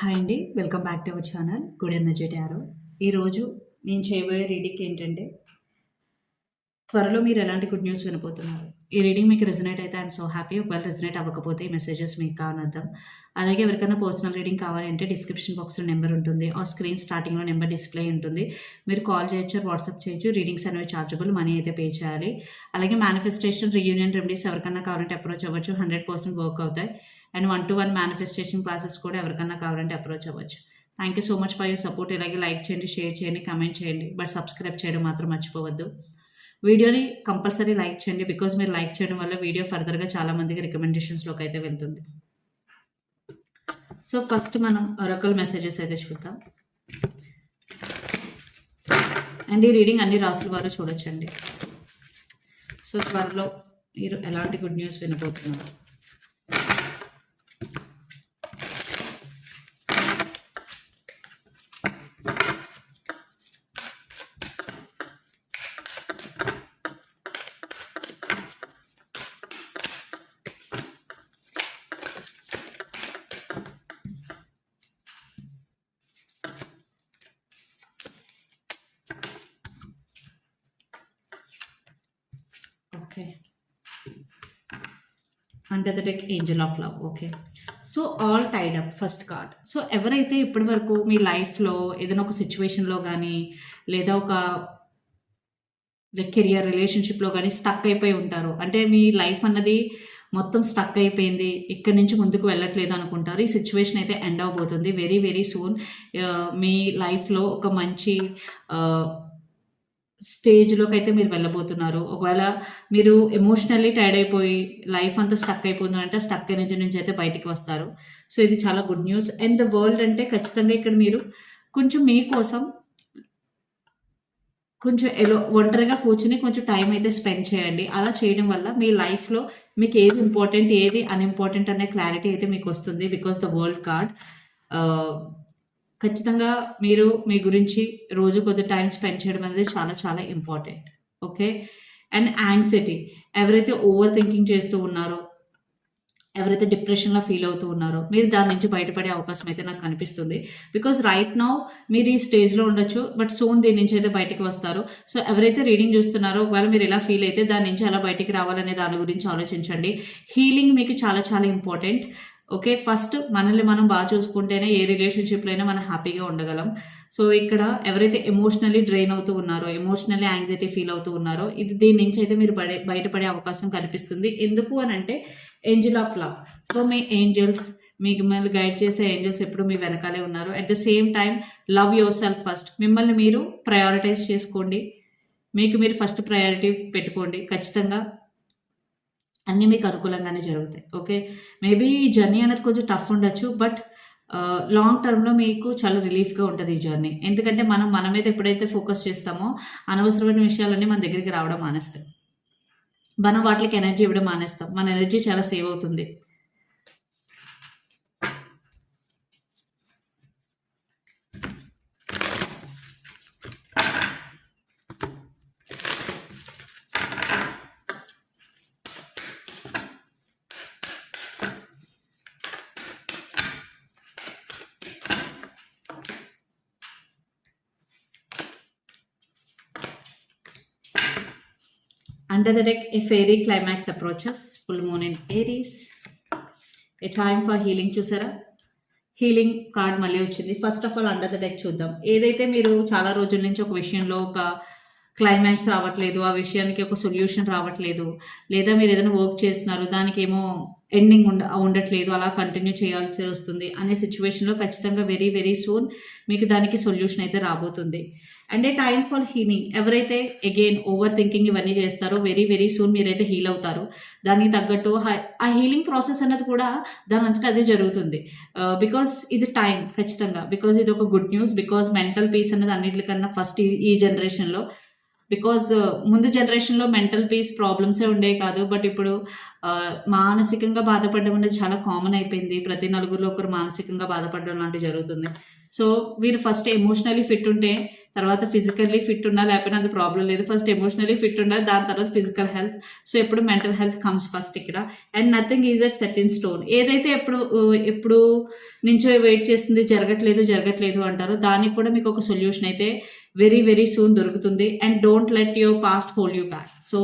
Hi అండి welcome back to our channel good energy tarot ఈరోజు నేను చేయబోయే రీడింగ్ ఏంటంటే త్వరలో మీరు ఎలాంటి గుడ్ న్యూస్ వినబోతున్నారు? ఈ రీడింగ్ మీకు రెజనేట్ అయితే ఐఎమ్ సో హ్యాపీ ఒకవేళ రెజనేట్ అవ్వకపోతే ఈ మెసేజెస్ మీకు కావనర్థం అలాగే ఎవరికైనా పర్సనల్ రీడింగ్ కావాలంటే డిస్క్రిప్షన్ బాక్స్లో నెంబర్ ఉంటుంది ఆ స్క్రీన్ స్టార్టింగ్లో నెంబర్ డిస్ప్లే ఉంటుంది. మీరు కాల్ చేయొచ్చు వాట్సాప్ చేయొచ్చు రీడింగ్స్ అనేవి చార్జబుల్ మనీ అయితే పే చేయాలి. అలాగే మేనిఫెస్టేషన్ రీయూనియన్ రెమెడీస్ ఎవరికైనా కావాలంటే అప్రోచ్ అవ్వచ్చు హండ్రెడ్ పర్సెంట్ వర్క్ అవుతాయి. And one to one manifestation classes కూడా ఎవరికన్నా కావాలంటే అప్రోచ్ అవ్వచ్చు. Thank you so much for your support ఇలాగే లైక్ చేయండి షేర్ చేయండి కమెంట్ చేయండి. బట్ సబ్స్క్రైబ్ చేయడం మాత్రం మర్చిపోవద్దు. వీడియోని కంపల్సరీ లైక్ చేయండి బికాజ్ మీరు లైక్ చేయడం వల్ల వీడియో ఫర్దర్గా చాలా మందికి రికమెండేషన్స్లోకి అయితే వెళ్తుంది. సో ఫస్ట్ మనం ఒరకల్ మెసేజెస్ అయితే చూద్దాం. అండ్ ఈ రీడింగ్ అన్ని రాసుల వారు చూడొచ్చండి. సో త్వరలో మీరు ఎలాంటి good news వినబోతున్నారు okay under the deck angel of love okay so all tied up first card so ఎవరైతే ఇప్పటి వరకు మీ లైఫ్లో ఏదైనా ఒక సిచ్యువేషన్లో కానీ లేదా ఒక కెరియర్ రిలేషన్షిప్లో కానీ స్టక్ అయిపోయి ఉంటారు. అంటే మీ లైఫ్ అన్నది మొత్తం స్టక్ అయిపోయింది ఇక్కడి నుంచి ముందుకు వెళ్ళట్లేదు అనుకుంటారు. ఈ సిచ్యువేషన్ అయితే ఎండ్ అవబోతుంది వెరీ వెరీ సూన్ మీ లైఫ్లో ఒక మంచి uh, స్టేజ్లోకి అయితే మీరు వెళ్ళబోతున్నారు. ఒకవేళ మీరు ఎమోషనల్లీ టైర్డ్ అయిపోయి లైఫ్ అంతా స్టక్ అయిపోతుందంటే స్టక్ ఎనర్జీ నుంచి అయితే బయటికి వస్తారు. సో ఇది చాలా good news and the world అంటే ఖచ్చితంగా ఇక్కడ మీరు కొంచెం మీకోసం కొంచెం ఎలో ఒంటరిగా కూర్చుని కొంచెం టైం అయితే స్పెండ్ చేయండి. అలా చేయడం వల్ల మీ లైఫ్లో మీకు ఏది ఇంపార్టెంట్ ఏది అన్ఇంపార్టెంట్ అనే క్లారిటీ అయితే మీకు వస్తుంది. బికాస్ ద వరల్డ్ కార్డ్ ఖచ్చితంగా మీరు మీ గురించి రోజు కొద్ది టైం స్పెండ్ చేయడం అనేది చాలా చాలా ఇంపార్టెంట్ ఓకే అండ్ యాంగ్జైటీ ఎవరైతే ఓవర్ థింకింగ్ చేస్తూ ఉన్నారో ఎవరైతే డిప్రెషన్లో ఫీల్ అవుతూ ఉన్నారో మీరు దాని నుంచి బయటపడే అవకాశం అయితే నాకు కనిపిస్తుంది. బికాస్ రైట్ నౌ మీరు ఈ స్టేజ్లో ఉండొచ్చు బట్ సోన్ దీని నుంచి అయితే బయటికి వస్తారు. సో ఎవరైతే రీడింగ్ చూస్తున్నారో ఒకవేళ మీరు ఎలా ఫీల్ అయితే దాని నుంచి ఎలా బయటికి రావాలనే దాని గురించి ఆలోచించండి. హీలింగ్ మీకు చాలా చాలా ఇంపార్టెంట్ ఓకే ఫస్ట్ మనల్ని మనం బాగా చూసుకుంటేనే ఏ రిలేషన్షిప్లో అయినా మనం హ్యాపీగా ఉండగలం. సో ఇక్కడ ఎవరైతే ఎమోషనల్లీ డ్రైన్ అవుతూ ఉన్నారో ఎమోషనల్లీ యాంగ్జైటీ ఫీల్ అవుతూ ఉన్నారో ఇది దీని నుంచి అయితే మీరు పడే బయటపడే అవకాశం కనిపిస్తుంది. ఎందుకు అని అంటే ఏంజిల్ ఆఫ్ లవ్ సో మీ ఏంజల్స్ మీకు మిమ్మల్ని గైడ్ చేసే ఏంజల్స్ ఎప్పుడు మీ వెనకాలే ఉన్నారు. At the same time love yourself first మిమ్మల్ని మీరు ప్రయారిటైజ్ చేసుకోండి. మీకు మీరు ఫస్ట్ ప్రయారిటీ పెట్టుకోండి. ఖచ్చితంగా అన్నీ మీకు అనుకూలంగానే జరుగుతాయి. ఓకే మేబీ ఈ జర్నీ అనేది కొంచెం టఫ్ ఉండొచ్చు బట్ లాంగ్ టర్మ్లో మీకు చాలా రిలీఫ్గా ఉంటుంది ఈ జర్నీ ఎందుకంటే మనం మన మీద ఎప్పుడైతే ఫోకస్ చేస్తామో అనవసరమైన విషయాలన్నీ మన దగ్గరికి రావడం మానేస్తాయి. మనం వాటికి ఎనర్జీ ఇవ్వడం మానేస్తాం. మన ఎనర్జీ చాలా సేవ్ అవుతుంది. Under the deck, a fairy climax approaches, full moon in Aries. A time for healing చూసారా? హీలింగ్ కార్డ్ మళ్ళీ వచ్చింది. First of all under the deck చూద్దాం. ఏదైతే మీరు చాలా రోజుల నుంచి ఒక విషయంలో ఒక క్లైమాక్స్ రావట్లేదు ఆ విషయానికి ఒక సొల్యూషన్ రావట్లేదు లేదా మీరు ఏదైనా వర్క్ చేస్తున్నారు దానికి ఏమో ఎండింగ్ ఉండ ఉండట్లేదు అలా కంటిన్యూ చేయాల్సి వస్తుంది అనే సిచ్యువేషన్లో ఖచ్చితంగా వెరీ వెరీ సూన్ మీకు దానికి సొల్యూషన్ అయితే రాబోతుంది. And a time for healing. ఎవరైతే అగైన్ ఓవర్ థింకింగ్ ఇవన్నీ చేస్తారో వెరీ వెరీ సూన్ మీరైతే హీల్ అవుతారు. దానికి తగ్గట్టు ఆ హీలింగ్ ప్రాసెస్ అన్నది కూడా దాని అంతటా అదే జరుగుతుంది. బికాస్ ఇది టైం ఖచ్చితంగా. బికాస్ ఇది ఒక good news because mental peace అనేది అన్నిటికన్నా ఫస్ట్ ఈ జనరేషన్లో బికాజ్ uh, ముందు జనరేషన్లో మెంటల్ పీస్ ప్రాబ్లమ్సే ఉండేవి కాదు బట్ ఇప్పుడు uh, మానసికంగా బాధపడడం అనేది చాలా కామన్ అయిపోయింది. ప్రతి నలుగురిలో ఒకరు మానసికంగా బాధపడడం లాంటివి జరుగుతుంది. సో, వీరు ఫస్ట్ ఎమోషనల్లీ ఫిట్ ఉంటే, తర్వాత ఫిజికల్లీ ఫిట్ ఉన్నా లేకపోయినా అది ప్రాబ్లమ్ లేదు. ఫస్ట్ ఎమోషనల్లీ ఫిట్ ఉండాలి. దాని తర్వాత ఫిజికల్ హెల్త్. సో, ఎప్పుడు మెంటల్ హెల్త్ కమ్స్ ఫస్ట్ ఇక్కడ. And nothing is at set in stone. ఏదైతే ఎప్పుడు uh, ఎప్పుడు నుంచో వెయిట్ చేస్తుంది జరగట్లేదు, జరగట్లేదు అంటారో దానికి కూడా మీకు ఒక సొల్యూషన్ అయితే వెరీ, వెరీ సూన్ దొరుకుతుంది. And don't let your past hold you back. So,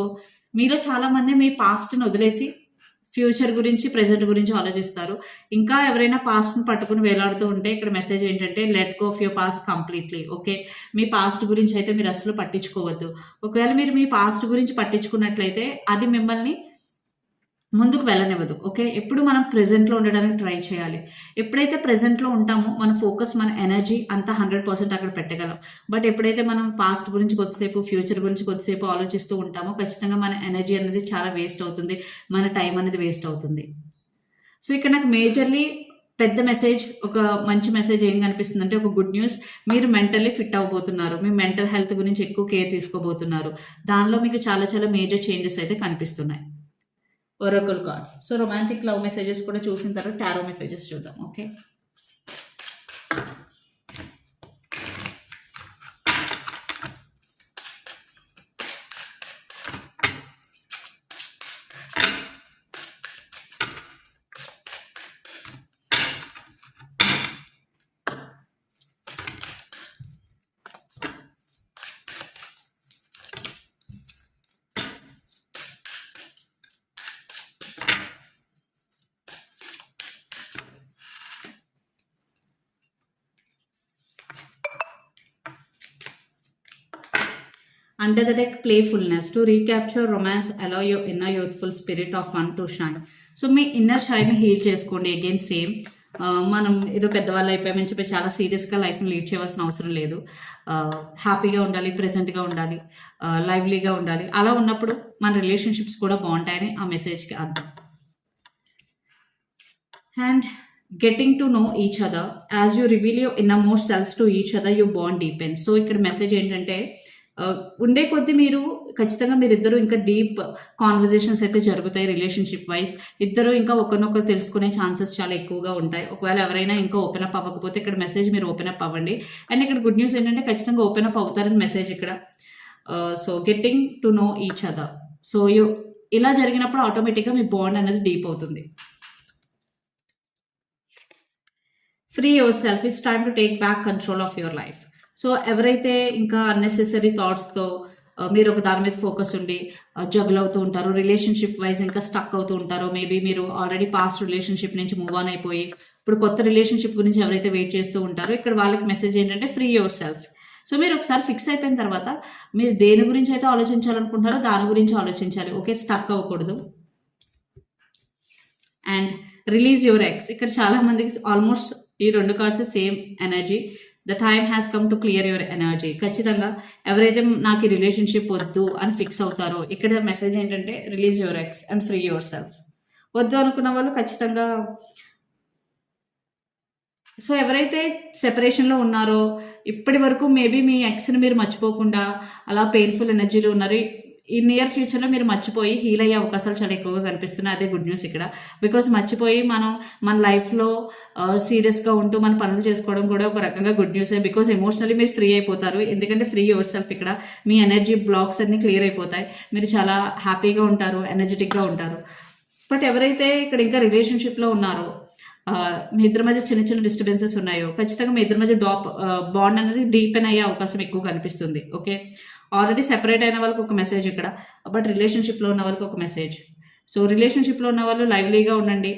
మీలో చాలామంది మీ పాస్ట్‌ని వదిలేసి ఫ్యూచర్ గురించి, ప్రెజెంట్ గురించి ఆలోచిస్తారు. ఇంకా ఎవరైనా పాస్ట్‌ని పట్టుకుని వేలాడుతూ ఉంటే ఇక్కడ మెసేజ్ ఏంటంటే let go of your past completely. Okay. Me past గురించి అయితే మీరు అసలు పట్టించుకోవద్దు. ఒకవేళ మీరు మీ పాస్ట్ గురించి పట్టించుకున్నట్లయితే అది మిమ్మల్ని ముందుకు వెళ్ళనివ్వదు. ఓకే. ఎప్పుడు మనం ప్రెజెంట్‌లో ఉండడానికి ట్రై చేయాలి. ఎప్పుడైతే ప్రెజెంట్‌లో ఉంటామో మన ఫోకస్, మన ఎనర్జీ అంతా 100% అక్కడ పెట్టగలం. బట్ ఎప్పుడైతే మనం పాస్ట్ గురించి కొద్దిసేపు, ఫ్యూచర్ గురించి కొద్దిసేపు ఆలోచిస్తూ ఉంటామో ఖచ్చితంగా మన ఎనర్జీ అనేది చాలా వేస్ట్ అవుతుంది. మన టైం అనేది వేస్ట్ అవుతుంది. సో, ఇక్కడ నాకు మేజర్‌లీ పెద్ద మెసేజ్ ఒక మంచి మెసేజ్ ఏం కనిపిస్తుందంటే ఒక గుడ్ న్యూస్. మీరు మెంటల్లీ ఫిట్ అవ్వబోతున్నారు. మీ మెంటల్ హెల్త్ గురించి ఎక్కువ కేర్ తీసుకోబోతున్నారు. దానిలో మీకు చాలా చాలా మేజర్ చేంజెస్ అయితే కనిపిస్తున్నాయి. Oracle cards. So, romantic love messages కూడా చూసిన తర్వాత టారో మెసేజెస్ చూద్దాం. Okay. Under the deck, playfulness. To recapture romance, allow your inner youthful spirit of one to shine. So, me inner షైన్‌ని హీల్ చేసుకోండి. Again same. Uh, మనం ఏదో పెద్దవాళ్ళు అయిపోయామని చెప్పి చాలా సీరియస్‌గా లైఫ్‌ని లీడ్ చేయవలసిన అవసరం లేదు. Uh, హ్యాపీగా ఉండాలి, ప్రజెంట్గా ఉండాలి, uh, లైవ్లీగా ఉండాలి. అలా ఉన్నప్పుడు మన రిలేషన్‌షిప్స్ కూడా బాగుంటాయని ఆ మెసేజ్‌కి అర్థం. And getting to know each other. As you reveal your inner most selves to each other you bond deepened so, ఇక్కడ మెసేజ్ ఏంటంటే ఉండే కొద్దీ మీరు ఖచ్చితంగా మీరిద్దరూ ఇంకా డీప్ కాన్వర్జేషన్స్ అయితే జరుగుతాయి రిలేషన్‌షిప్ వైస్. ఇద్దరు ఇంకా ఒకరినొకరు తెలుసుకునే ఛాన్సెస్ చాలా ఎక్కువగా ఉంటాయి. ఒకవేళ ఎవరైనా ఇంకా ఓపెన్ అప్ అవ్వకపోతే ఇక్కడ మెసేజ్ మీరు ఓపెన్ అప్ అవ్వండి. అండ్ ఇక్కడ గుడ్ న్యూస్ ఏంటంటే ఖచ్చితంగా ఓపెన్ అప్ అవుతారని మెసేజ్ ఇక్కడ. So, getting to know each other. So, you ఇలా జరిగినప్పుడు ఆటోమేటిక్‌గా మీ బాండ్ అనేది డీప్ అవుతుంది. Free yourself. It's time to take back control of your life. So, ఎవరైతే ఇంకా అన్నెసెసరీ థాట్స్‌తో మీరు ఒక దాని మీద ఫోకస్ ఉండి ఆహ్, జగుల్ అవుతూ ఉంటారు రిలేషన్‌షిప్ వైస్ ఇంకా స్టక్ అవుతూ ఉంటారో, మేబీ మీరు ఆల్రెడీ పాస్ట్ రిలేషన్‌షిప్ నుంచి మూవ్ ఆన్ అయిపోయి, ఇప్పుడు కొత్త రిలేషన్‌షిప్ గురించి ఎవరైతే వెయిట్ చేస్తూ ఉంటారో, ఇక్కడ వాళ్ళకి మెసేజ్ ఏంటంటే ఫ్రీ యువర్ సెల్ఫ్. సో, మీరు ఒకసారి ఫిక్స్ అయిపోయిన తర్వాత మీరు దేని గురించి అయితే ఆలోచించాలనుకుంటున్నారో దాని గురించి ఆలోచించాలి. ఓకే. స్టక్ అవ్వకూడదు. And release your ex. ఇక్కడ చాలా మందికి ఆల్మోస్ట్ ఈ రెండు cards same energy. The time has come to clear your energy. ఖచ్చితంగా ఎవరైతే నాకు ఈ రిలేషన్‌షిప్ వద్దు అని ఫిక్స్ అవుతారో, ఇక్కడ మెసేజ్ ఏంటంటే release your ex and free yourself. వద్దు అనుకున్న వాళ్ళు ఖచ్చితంగా సో, ఎవరైతే సెపరేషన్‌లో ఉన్నారో, ఇప్పటి వరకు మేబీ మీ ఎక్స్‌ని మీరు మర్చిపోకుండా అలా పెయిన్‌ఫుల్ ఎనర్జీలో ఉన్నారు. ఈ నియర్ ఫ్యూచర్‌లో మీరు మర్చిపోయి హీల్ అయ్యే అవకాశాలు చాలా ఎక్కువగా కనిపిస్తున్నాయి. అదే గుడ్ న్యూస్ ఇక్కడ. బికాజ్ మర్చిపోయి మనం మన లైఫ్‌లో సీరియస్‌గా ఉంటూ మన పనులు చేసుకోవడం కూడా ఒక రకంగా గుడ్ న్యూసే. బికాజ్ ఎమోషనల్లీ మీరు ఫ్రీ అయిపోతారు. ఎందుకంటే ఫ్రీ యువర్ సెల్ఫ్ ఇక్కడ. మీ ఎనర్జీ బ్లాక్స్ అన్నీ క్లియర్ అయిపోతాయి. మీరు చాలా హ్యాపీగా ఉంటారు. ఎనర్జిటిక్‌గా ఉంటారు. బట్ ఎవరైతే ఇక్కడ ఇంకా రిలేషన్‌షిప్‌లో ఉన్నారో, మీ ఇద్దరి మధ్య చిన్న చిన్న డిస్టర్బెన్సెస్ ఉన్నాయో, ఖచ్చితంగా మీ ఇద్దరి మధ్య డాప్ బాండ్ అనేది డీపెన్ అయ్యే అవకాశం ఎక్కువ కనిపిస్తుంది. ఓకే. ఆల్రెడీ సెపరేట్ అయిన వాళ్ళకి ఒక మెసేజ్ ఇక్కడ. బట్ రిలేషన్‌షిప్‌లో ఉన్న వాళ్ళకి ఒక మెసేజ్. సో, రిలేషన్‌షిప్‌లో ఉన్న వాళ్ళు లైవ్లీగా ఉండండి.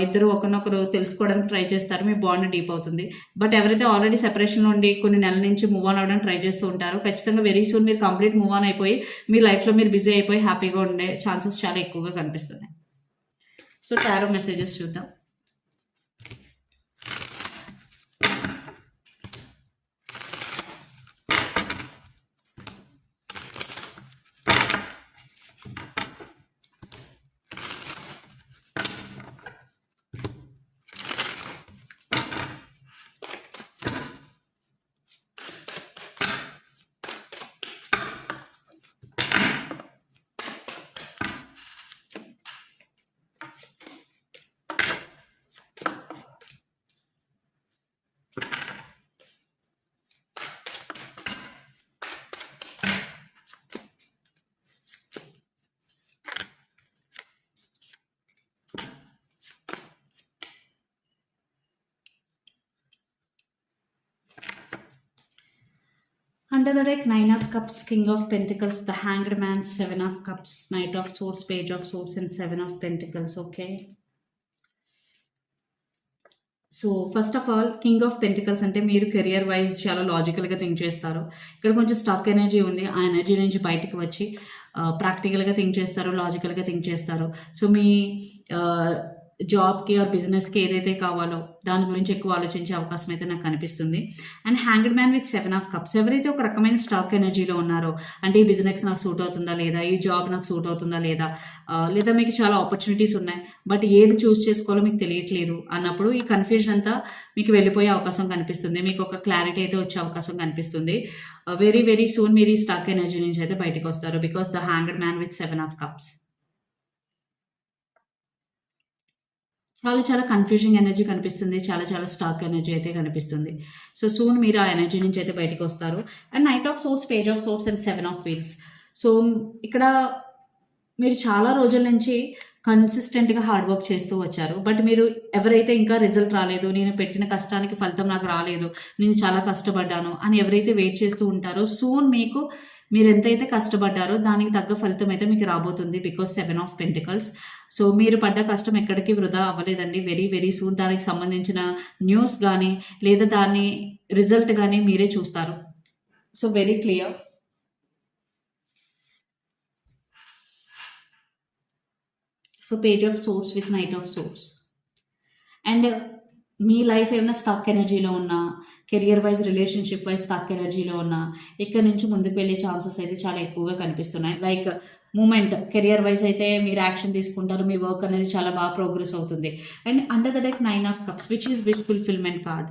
ఇద్దరు ఒకరినొకరు తెలుసుకోవడానికి ట్రై చేస్తారు. మీ బాండ్ డీప్ అవుతుంది. బట్ ఎవరైతే ఆల్రెడీ సెపరేషన్ ఉండి కొన్ని నెలల నుంచి మూవ్ ఆన్ అవ్వడానికి ట్రై చేస్తూ ఉంటారో, ఖచ్చితంగా వెరీ సూన్ మీరు కంప్లీట్ మూవ్ ఆన్ అయిపోయి, మీ లైఫ్‌లో మీరు బిజీ అయిపోయి హ్యాపీగా ఉండే ఛాన్సెస్ చాలా ఎక్కువగా కనిపిస్తున్నాయి. సో, టారో మెసేజెస్ చూద్దాం. Under the deck, Nine of Cups, King of Pentacles, the Hanged Man, Seven of Cups, Knight of Swords, Page of Swords, and Seven of Pentacles. Okay. So first of all king of pentacles అంటే మీరు career wise చాలా లాజికల్గా think చేస్తారు ఇక్కడ కొంచెం stock energy ఉంది ఆ energy నుంచి బయటకు వచ్చి ప్రాక్టికల్గా థింక్ చేస్తారు లాజికల్గా థింక్ చేస్తారు సో మీ జాబ్కి ఆర్ బిజినెస్కి ఏదైతే కావాలో దాని గురించి ఎక్కువ ఆలోచించే అవకాశం అయితే నాకు కనిపిస్తుంది. And hanged man with seven of cups ఎవరైతే ఒక రకమైన స్టాక్ ఎనర్జీలో ఉన్నారో అంటే ఈ బిజినెస్ నాకు సూట్ అవుతుందా లేదా ఈ జాబ్ నాకు సూట్ అవుతుందా లేదా లేదా మీకు చాలా ఆపర్చునిటీస్ ఉన్నాయి బట్ ఏది చూస్ చేసుకోవాలో మీకు తెలియట్లేదు అన్నప్పుడు ఈ కన్ఫ్యూజన్ అంతా మీకు వెళ్ళిపోయే అవకాశం కనిపిస్తుంది. మీకు ఒక క్లారిటీ అయితే వచ్చే అవకాశం కనిపిస్తుంది. వెరీ వెరీ సూన్ మీరు ఈ స్టాక్ ఎనర్జీ నుంచి అయితే బయటకు వస్తారు because the hanged man with seven of cups చాలా చాలా కన్ఫ్యూజింగ్ ఎనర్జీ కనిపిస్తుంది. చాలా చాలా స్టాక్ ఎనర్జీ అయితే కనిపిస్తుంది. సో సూన్ మీరు ఆ ఎనర్జీ నుంచి అయితే బయటకు వస్తారు. And knight of swords page of swords and seven of wheels so ఇక్కడ మీరు చాలా రోజుల నుంచి కన్సిస్టెంట్గా హార్డ్ వర్క్ చేస్తూ వచ్చారు. బట్ మీరు ఎవరైతే ఇంకా రిజల్ట్ రాలేదు నేను పెట్టిన కష్టానికి ఫలితం నాకు రాలేదు నేను చాలా కష్టపడ్డాను అని ఎవరైతే వెయిట్ చేస్తూ ఉంటారో సూన్ మీకు మీరు ఎంతైతే కష్టపడ్డారో దానికి తగ్గ ఫలితం అయితే మీకు రాబోతుంది because seven of pentacles so మీరు పడ్డ కష్టం ఎక్కడికి వృధా అవ్వలేదండి. వెరీ వెరీ సూన్ దానికి సంబంధించిన న్యూస్ కానీ లేదా దాని రిజల్ట్ కానీ మీరే చూస్తారు. So very clear so page of swords with knight of swords and me life ఏమైనా స్టక్ ఎనర్జీలో ఉన్నా career wise relationship wise stuck ఎనర్జీలో ఉన్నా ఇక్కడ నుంచి ముందుకు వెళ్ళే ఛాన్సెస్ అయితే చాలా ఎక్కువగా కనిపిస్తున్నాయి. లైక్ మూమెంట్ కెరియర్ వైజ్ అయితే మీరు యాక్షన్ తీసుకుంటారు మీ వర్క్ అనేది చాలా బాగా ప్రోగ్రెస్ అవుతుంది. And under the deck nine of cups which is wish fulfilment card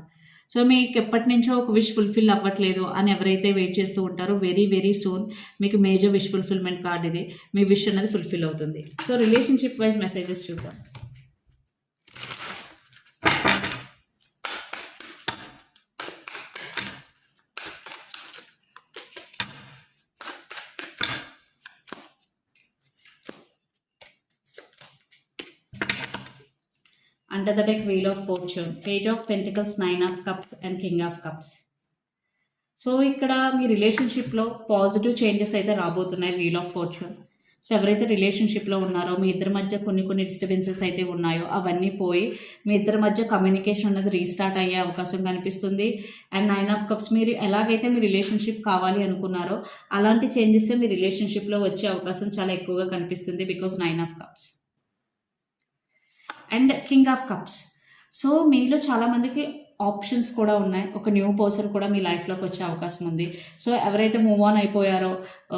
so మీకు ఎప్పటి నుంచో ఒక విష్ ఫుల్ఫిల్ అవ్వట్లేదు అని ఎవరైతే వెయిట్ చేస్తూ ఉంటారో వెరీ వెరీ సూన్ మీకు మేజర్ విష్ ఫుల్ఫిల్మెంట్ కార్డ్ ఇది. మీ విష్ అనేది ఫుల్ఫిల్ అవుతుంది. సో రిలేషన్షిప్ వైజ్ మెసేజెస్ చూద్దాం. Under the deck wheel of fortune page of pentacles nine of cups and king of cups. So ఇక్కడ మీ రిలేషన్షిప్లో పాజిటివ్ చేంజెస్ అయితే రాబోతున్నాయి వీల్ ఆఫ్ ఫార్చ్యూన్ సో ఎవరైతే రిలేషన్షిప్లో ఉన్నారో మీ ఇద్దరి మధ్య కొన్ని కొన్ని డిస్టర్బెన్సెస్ అయితే ఉన్నాయో అవన్నీ పోయి మీ ఇద్దరి మధ్య కమ్యూనికేషన్ అనేది రీస్టార్ట్ అయ్యే అవకాశం కనిపిస్తుంది. అండ్ నైన్ ఆఫ్ కప్స్ మీరు ఎలాగైతే మీ రిలేషన్షిప్ కావాలి అనుకున్నారో అలాంటి చేంజెస్ మీ రిలేషన్షిప్లో వచ్చే అవకాశం చాలా ఎక్కువగా కనిపిస్తుంది because nine of cups and king of cups. So మీలో చాలామందికి ఆప్షన్స్ కూడా ఉన్నాయి. ఒక న్యూ పర్సన్ కూడా మీ లైఫ్లోకి వచ్చే అవకాశం ఉంది. సో ఎవరైతే మూవ్ ఆన్ అయిపోయారో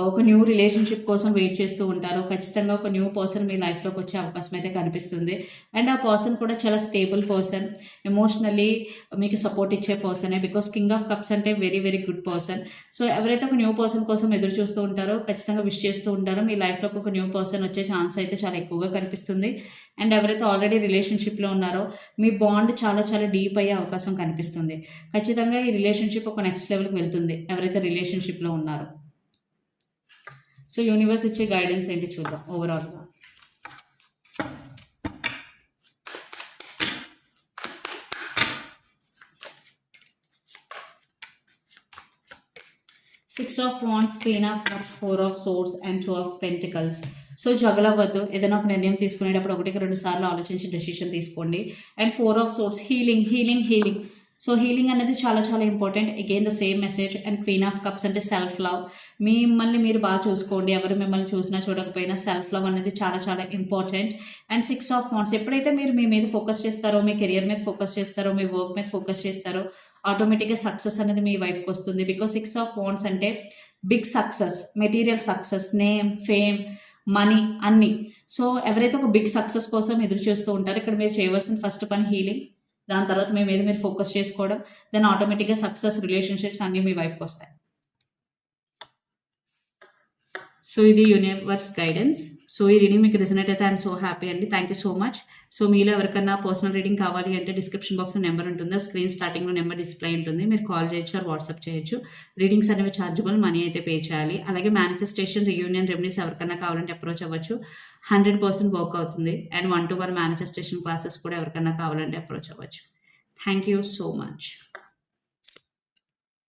ఒక న్యూ రిలేషన్షిప్ కోసం వెయిట్ చేస్తూ ఉంటారో. ఖచ్చితంగా ఒక న్యూ పర్సన్ మీ లైఫ్లోకి వచ్చే అవకాశం అయితే కనిపిస్తుంది. అండ్ ఆ పర్సన్ కూడా చాలా స్టేబుల్ పర్సన్. ఎమోషనల్లీ మీకు సపోర్ట్ ఇచ్చే పర్సనే బికాస్ కింగ్ ఆఫ్ కప్స్ అంటే very very good person. So ఎవరైతే ఒక న్యూ పర్సన్ కోసం ఎదురు చూస్తూ ఉంటారో ఖచ్చితంగా విష్ చేస్తూ ఉంటారో. మీ లైఫ్లోకి ఒక న్యూ పర్సన్ వచ్చే ఛాన్స్ అయితే చాలా ఎక్కువగా కనిపిస్తుంది. అండ్ ఎవరైతే ఆల్రెడీ రిలేషన్షిప్లో ఉన్నారో మీ బాండ్ చాలా చాలా డీప్ అయ్యే అవకాశం కనిపిస్తుంది. ఖచ్చితంగా ఈ రిలేషన్షిప్ ఒక నెక్స్ట్ లెవెల్కి వెళ్తుంది. ఎవరైతే రిలేషన్షిప్లో ఉన్నారో. సో యూనివర్స్ ఇచ్చే గైడెన్స్ ఏంటి చూద్దాం. ఓవరాల్గా six of wands queen of cups four of swords and two of pentacles so జగలవద్దు ఏదైనా ఒక నిర్ణయం తీసుకునేటప్పుడు ఒకటికి రెండు సార్లు ఆలోచించి డెసిషన్ తీసుకోండి. And four of swords healing healing healing. So healing అనేది చాలా చాలా important again the same message and queen of cups అంటే సెల్ఫ్ లవ్ మిమ్మల్ని మీరు బాగా చూసుకోండి. ఎవరు మిమ్మల్ని చూసినా చూడకపోయినా సెల్ఫ్ లవ్ అనేది చాలా చాలా important and six of wands ఎప్పుడైతే మీరు మీ మీద ఫోకస్ చేస్తారో మీ కెరియర్ మీద ఫోకస్ చేస్తారో మీ వర్క్ మీద ఫోకస్ చేస్తారో ఆటోమేటిక్గా సక్సెస్ అనేది మీ వైపుకి వస్తుంది. బికాస్ సిక్స్ ఆఫ్ వాన్స్ అంటే big success material success name fame money అన్నీ. సో ఎవరైతే ఒక బిగ్ సక్సెస్ కోసం ఎదురు చూస్తూ ఉంటారో ఇక్కడ మీరు చేయవలసిన ఫస్ట్ పని హీలింగ్ దాని తర్వాత మీ మీద మీరు ఫోకస్ చేసుకోవడం. దెన్ ఆటోమేటిక్గా సక్సెస్ రిలేషన్షిప్స్ అన్నీ మీ వైపుకి వస్తాయి. సో ఇది యూనివర్స్ గైడెన్స్ సో ఈ రీడింగ్ మీకు రిజనేట్ అయితే ఐఎమ్ సో హ్యాపీ అండి. Thank you so much so మీలో ఎవరికన్నా పర్సనల్ రీడింగ్ కావాలి అంటే డిస్క్రిప్షన్ బాక్స్లో నెంబర్ ఉంటుంది. స్క్రీన్ స్టార్టింగ్లో నెంబర్ డిస్ప్లే ఉంటుంది. మీరు కాల్ చేయొచ్చు ఆర్ వాట్సాప్ చేయొచ్చు. రీడింగ్స్ అనేవి ఛార్జబుల్ మనీ అయితే పే చేయాలి. అలాగే మేనిఫెస్టేషన్ రియూనియన్ రెమెడీస్ ఎవరికన్నా కావాలంటే అప్రోచ్ అవ్వచ్చు. హండ్రెడ్ పర్సెంట్ వర్క్ అవుతుంది. And one to one manifestation classes కూడా ఎవరికన్నా కావాలంటే అప్రోచ్ అవ్వచ్చు. Thank you so much